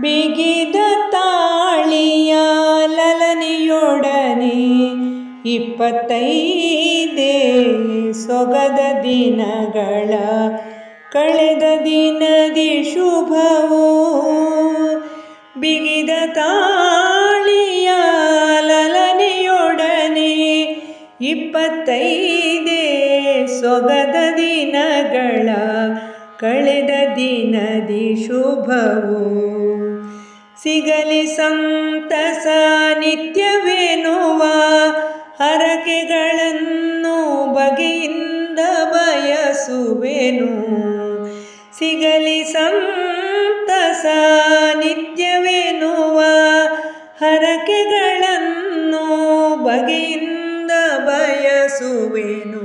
ಬಿಗಿದ ತಾಳಿಯ ಲಲನೆಯೊಡನೆ ಇಪ್ಪತ್ತೈದೇ ಸೊಗದ ದಿನಗಳ ಕಳೆದ ದಿನದಿ ಶುಭವೋ? ಬಿಗಿದ ತಾಳಿಯ ಲಲನೆಯೊಡನೆ ಇಪ್ಪತ್ತೈದೇ ಸೊಗದ ದಿನಗಳ ಕಳೆದ ದಿನದಿ ಶುಭವು? ಸಿಗಲಿ ಸಂತಸ ನಿತ್ಯವೆನುವ ಹರಕೆಗಳನ್ನು ಬಗೆಯಿಂದ ಬಯಸುವೆನು. ಸಿಗಲಿ ಸಂತಸ ನಿತ್ಯವೆನುವ ಹರಕೆಗಳನ್ನು ಬಗೆಯಿಂದ ಬಯಸುವೆನು.